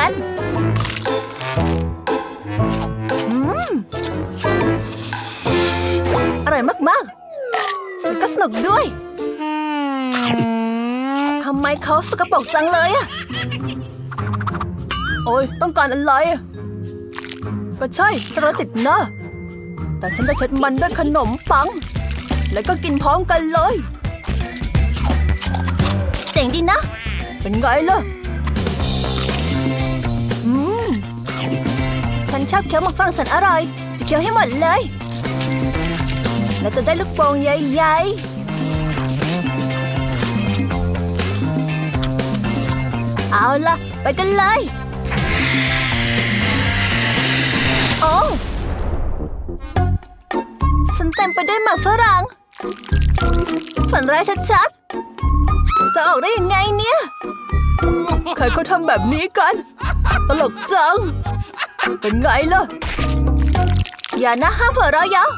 กันอืมอร่อยมากๆแล้วก็สนุกด้วยทำไมเขาสกปรกจังเลยอะโอ้ยต้องการอะไรอะก็ใช่ฉันรสติดหน้าแต่ฉันจะเช็ดมันด้วยขนมปัง แล้วก็กินพร้อมกันเลย เจ๋งดีนะ เป็นไงล่ะ นชอบเคี้ยวหมักฝรั่งสันอร่อย จะเคี้ยวให้หมดเลย แล้วจะได้ลูกโป่งใหญ่ๆ เอาล่ะ ไปกันเลย โอ้ฉันเต็มไปด้วยหมากฝรั่งฝันร้ายชัดๆ จะออกได้ยังไงเนี่ย ใครเขาทำแบบนี้กัน ตลกจัง เป็นไงล่ะ อย่านะห้ามเผลอเราะเยาะ